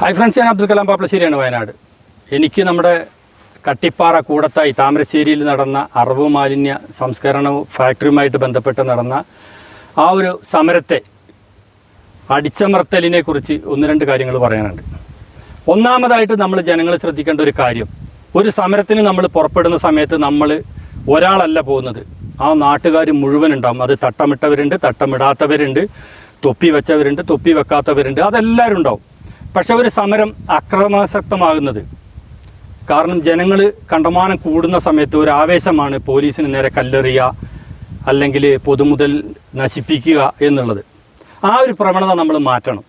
Hi friends ഞാൻ അബ്ദുൽ കലാം പാപ്പളശ്ശേരിയാണ് വയനാട്. എനിക്ക് നമ്മുടെ കട്ടിപ്പാറ കൂടത്തായി താമരശ്ശേരിയിൽ നടന്ന അറവ് മാലിന്യ സംസ്കരണ ഫാക്ടറിയുമായിട്ട് ബന്ധപ്പെട്ട് നടന്ന ആ ഒരു സമരത്തെ അടിച്ചമർത്തലിനെ കുറിച്ച് ഒന്ന് രണ്ട് കാര്യങ്ങൾ പറയാനുണ്ട്. ഒന്നാമതായിട്ട് നമ്മൾ ജനങ്ങൾ ശ്രദ്ധിക്കേണ്ട ഒരു കാര്യം ഒരു സമരത്തിന് നമ്മൾ പുറപ്പെടുന്ന സമയത്ത് നമ്മൾ ഒരാളല്ല പോകുന്നത്. ആ നാട്ടുകാർ മുഴുവൻ ഉണ്ടാവും. അത് തട്ടമിട്ടവരുണ്ട് തട്ടമിടാത്തവരുണ്ട് തൊപ്പി വെച്ചവരുണ്ട് തൊപ്പി വെക്കാത്തവരുണ്ട് അതെല്ലാവരും ഉണ്ടാവും. പക്ഷെ ഒരു സമരം അക്രമാസക്തമാകുന്നത്. കാരണം ജനങ്ങൾ കണ്ടമാനം കൂടുന്ന സമയത്ത് ഒരു ആവേശമാണ് പോലീസിന് നേരെ കല്ലെറിയുക അല്ലെങ്കിൽ പൊതുമുതൽ നശിപ്പിക്കുക എന്നുള്ളത്. ആ ഒരു പ്രവണത നമ്മൾ മാറ്റണം.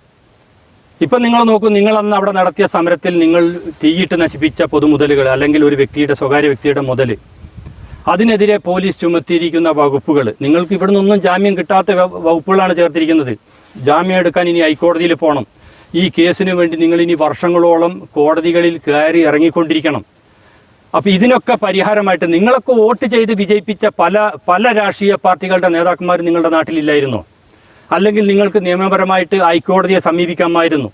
ഇപ്പം നിങ്ങൾ നോക്കൂ നിങ്ങൾ അന്ന് അവിടെ നടത്തിയ സമരത്തിൽ നിങ്ങൾ തീയിട്ട് നശിപ്പിച്ച പൊതുമുതലുകൾ അല്ലെങ്കിൽ ഒരു വ്യക്തിയുടെ സ്വകാര്യ വ്യക്തിയുടെ മുതൽ അതിനെതിരെ പോലീസ് ചുമത്തിയിരിക്കുന്ന വകുപ്പുകൾ നിങ്ങൾക്ക് ഇവിടെ ജാമ്യം കിട്ടാത്ത വകുപ്പുകളാണ് ചേർത്തിരിക്കുന്നത്. ജാമ്യം എടുക്കാൻ ഇനി ഹൈക്കോടതിയിൽ പോകണം ഈ കേസിന് വേണ്ടി നിങ്ങൾ ഇനി വർഷങ്ങളോളം കോടതികളിൽ കയറി ഇറങ്ങിക്കൊണ്ടിരിക്കണം. അപ്പൊ ഇതിനൊക്കെ പരിഹാരമായിട്ട് നിങ്ങളൊക്കെ വോട്ട് ചെയ്ത് വിജയിപ്പിച്ച പല പല രാഷ്ട്രീയ പാർട്ടികളുടെ നേതാക്കന്മാർ നിങ്ങളുടെ നാട്ടിലില്ലായിരുന്നോ? അല്ലെങ്കിൽ നിങ്ങൾക്ക് നിയമപരമായിട്ട് ഹൈക്കോടതിയെ സമീപിക്കാമായിരുന്നു?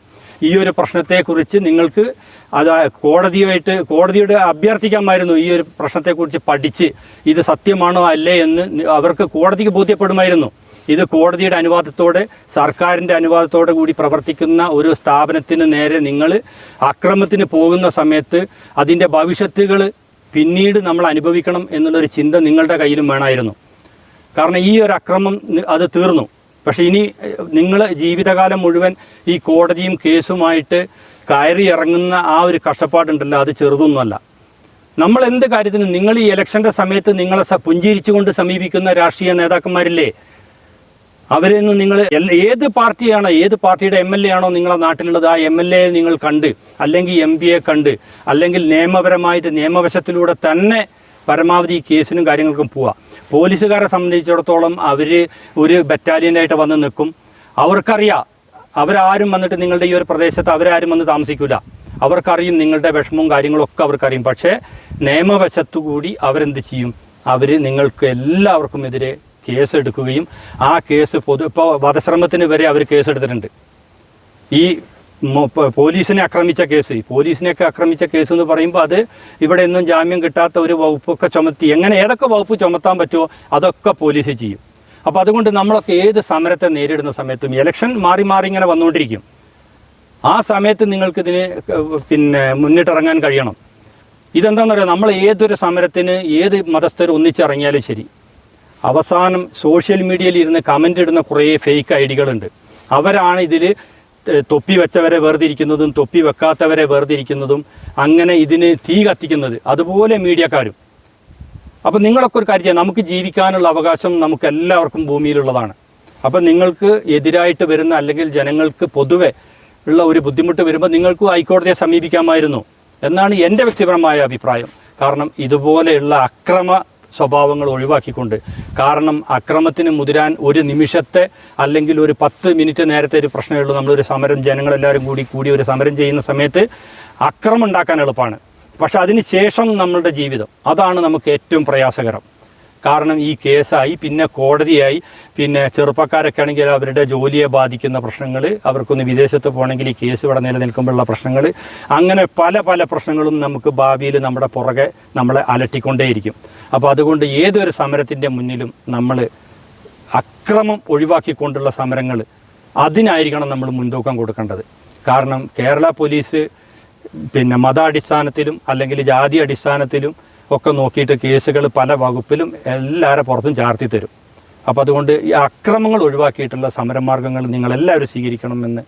ഈ ഒരു പ്രശ്നത്തെക്കുറിച്ച് നിങ്ങൾക്ക് അത് കോടതിയുമായിട്ട് കോടതിയോട് അഭ്യർത്ഥിക്കാമായിരുന്നു ഈ ഒരു പ്രശ്നത്തെക്കുറിച്ച് പഠിച്ച് ഇത് സത്യമാണോ അല്ലേ എന്ന് അവർക്ക് കോടതിക്ക് ബോധ്യപ്പെടുമായിരുന്നു. ഇത് കോടതിയുടെ അനുവാദത്തോടെ സർക്കാരിന്റെ അനുവാദത്തോടെ കൂടി പ്രവർത്തിക്കുന്ന ഒരു സ്ഥാപനത്തിന് നേരെ നിങ്ങൾ അക്രമത്തിന് പോകുന്ന സമയത്ത് അതിന്റെ ഭവിഷ്യത്തുകൾ പിന്നീട് നമ്മൾ അനുഭവിക്കണം എന്നുള്ളൊരു ചിന്ത നിങ്ങളുടെ കയ്യിലും വേണമായിരുന്നു. കാരണം ഈ ഒരു അക്രമം അത് തീർന്നു. പക്ഷെ ഇനി നിങ്ങൾ ജീവിതകാലം മുഴുവൻ ഈ കോടതിയും കേസുമായിട്ട് കയറി ഇറങ്ങുന്ന ആ ഒരു കഷ്ടപ്പാടുണ്ടല്ലോ അത് ചെറുതൊന്നുമല്ല. നമ്മൾ എന്ത് കാര്യത്തിനും നിങ്ങൾ ഈ ഇലക്ഷന്റെ സമയത്ത് നിങ്ങളെ പുഞ്ചിരിച്ചുകൊണ്ട് സമീപിക്കുന്ന രാഷ്ട്രീയ നേതാക്കന്മാരില്ലേ? അവരെന്ന് നിങ്ങൾ ഏത് പാർട്ടിയാണോ ഏത് പാർട്ടിയുടെ എം എൽ എ ആണോ നിങ്ങളെ നാട്ടിലുള്ളത് ആ എം എൽ എ നിങ്ങൾ കണ്ട് അല്ലെങ്കിൽ എം പിയെ കണ്ട് അല്ലെങ്കിൽ നിയമപരമായിട്ട് നിയമവശത്തിലൂടെ തന്നെ പരമാവധി ഈ കേസിനും കാര്യങ്ങൾക്കും പോവാം പോലീസുകാരെ സംബന്ധിച്ചിടത്തോളം അവർ ഒരു ബറ്റാലിയനായിട്ട് വന്ന് നിൽക്കും. അവർക്കറിയാം അവരാരും വന്നിട്ട് നിങ്ങളുടെ ഈ ഒരു പ്രദേശത്ത് അവരാരും വന്ന് താമസിക്കില്ല അവർക്കറിയും നിങ്ങളുടെ വിഷമവും കാര്യങ്ങളൊക്കെ അവർക്കറിയും. പക്ഷേ നിയമവശത്തുകൂടി അവരെന്ത് ചെയ്യും? അവർ നിങ്ങൾക്ക് എല്ലാവർക്കും എതിരെ കേസ് എടുക്കുകയും ആ കേസ് പൊതു ഇപ്പോൾ വധശ്രമത്തിന് വരെ അവർ കേസ് എടുത്തിട്ടുണ്ട് ഈ പോലീസിനെ ആക്രമിച്ച കേസ് പോലീസിനെയൊക്കെ ആക്രമിച്ച കേസ് എന്ന് പറയുമ്പോൾ അത് ഇവിടെ ഒന്നും ജാമ്യം കിട്ടാത്ത ഒരു വകുപ്പൊക്കെ ചുമത്തി എങ്ങനെ ഏതൊക്കെ വകുപ്പ് ചുമത്താൻ പറ്റുമോ അതൊക്കെ പോലീസ് ചെയ്യും. അപ്പോൾ അതുകൊണ്ട് നമ്മളൊക്കെ ഏത് സമരത്തെ നേരിടുന്ന സമയത്തും ഇലക്ഷൻ മാറി മാറി ഇങ്ങനെ വന്നുകൊണ്ടിരിക്കും. ആ സമയത്ത് നിങ്ങൾക്കിതിന് പിന്നെ മുന്നിട്ടിറങ്ങാൻ കഴിയണം. ഇതെന്താണെന്ന് പറയുക നമ്മൾ ഏതൊരു സമരത്തിന് ഏത് മതസ്ഥർ ഒന്നിച്ചിറങ്ങിയാലും ശരി. അവസാനം സോഷ്യൽ മീഡിയയിൽ ഇരുന്ന് കമന്റ് ഇടുന്ന കുറേ ഫേക്ക് ഐ ഡികളുണ്ട് അവരാണ് ഇതിൽ തൊപ്പി വെച്ചവരെ വേർതിരിക്കുന്നതും തൊപ്പി വെക്കാത്തവരെ വേർതിരിക്കുന്നതും അങ്ങനെ ഇതിന് തീ കത്തിക്കുന്നത് അതുപോലെ മീഡിയക്കാരും. അപ്പം നിങ്ങളൊക്കെ ഒരു കാര്യം നമുക്ക് ജീവിക്കാനുള്ള അവകാശം നമുക്ക് എല്ലാവർക്കും ഭൂമിയിലുള്ളതാണ്. അപ്പം നിങ്ങൾക്ക് എതിരായിട്ട് വരുന്ന അല്ലെങ്കിൽ ജനങ്ങൾക്ക് പൊതുവെ ഉള്ള ഒരു ബുദ്ധിമുട്ട് വരുമ്പോൾ നിങ്ങൾക്ക് ഹൈക്കോടതിയെ സമീപിക്കാമായിരുന്നു. എന്നാണ് എന്റെ വ്യക്തിപരമായ അഭിപ്രായം. കാരണം ഇതുപോലെയുള്ള അക്രമ സ്വഭാവങ്ങൾ ഒഴിവാക്കിക്കൊണ്ട്. കാരണം അക്രമത്തിന് മുതിരാൻ ഒരു നിമിഷത്തെ അല്ലെങ്കിൽ ഒരു പത്ത് മിനിറ്റ് നേരത്തെ ഒരു പ്രശ്നമേ ഉള്ളൂ. നമ്മളൊരു സമരം ജനങ്ങളെല്ലാവരും കൂടി കൂടി ഒരു സമരം ചെയ്യുന്ന സമയത്ത് അക്രമം ഉണ്ടാക്കാൻ എളുപ്പമാണ്. പക്ഷെ അതിന് ശേഷം നമ്മളുടെ ജീവിതം. അതാണ് നമുക്ക് ഏറ്റവും പ്രയാസകരം. കാരണം ഈ കേസായി പിന്നെ കോടതിയായി പിന്നെ ചെറുപ്പക്കാരൊക്കെ ആണെങ്കിൽ അവരുടെ ജോലിയെ ബാധിക്കുന്ന പ്രശ്നങ്ങൾ അവർക്കൊന്ന് വിദേശത്ത് പോകണമെങ്കിൽ ഈ കേസ് ഇവിടെ നിലനിൽക്കുമ്പോഴുള്ള പ്രശ്നങ്ങൾ അങ്ങനെ പല പല പ്രശ്നങ്ങളും നമുക്ക് ഭാവിയിൽ നമ്മുടെ പുറകെ നമ്മളെ അലട്ടിക്കൊണ്ടേയിരിക്കും. അപ്പോൾ അതുകൊണ്ട് ഏതൊരു സമരത്തിന്റെ മുന്നിലും നമ്മൾ അക്രമം ഒഴിവാക്കിക്കൊണ്ടുള്ള സമരങ്ങൾ അതിനായിരിക്കണം നമ്മൾ മുൻതൂക്കം കൊടുക്കേണ്ടത്. കാരണം കേരള പോലീസ് പിന്നെ മതാടിസ്ഥാനത്തിലും അല്ലെങ്കിൽ ജാതി അടിസ്ഥാനത്തിലും ഒക്കെ നോക്കിയിട്ട് കേസുകൾ പല വകുപ്പിലും എല്ലാവരെ പുറത്തും ചാർത്തി തരും. അപ്പോൾ അതുകൊണ്ട് ഈ അക്രമങ്ങൾ ഒഴിവാക്കിയിട്ടുള്ള സമരമാർഗങ്ങൾ നിങ്ങളെല്ലാവരും സ്വീകരിക്കണമെന്ന്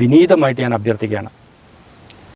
വിനീതമായിട്ട് ഞാൻ അഭ്യർത്ഥിക്കുകയാണ്.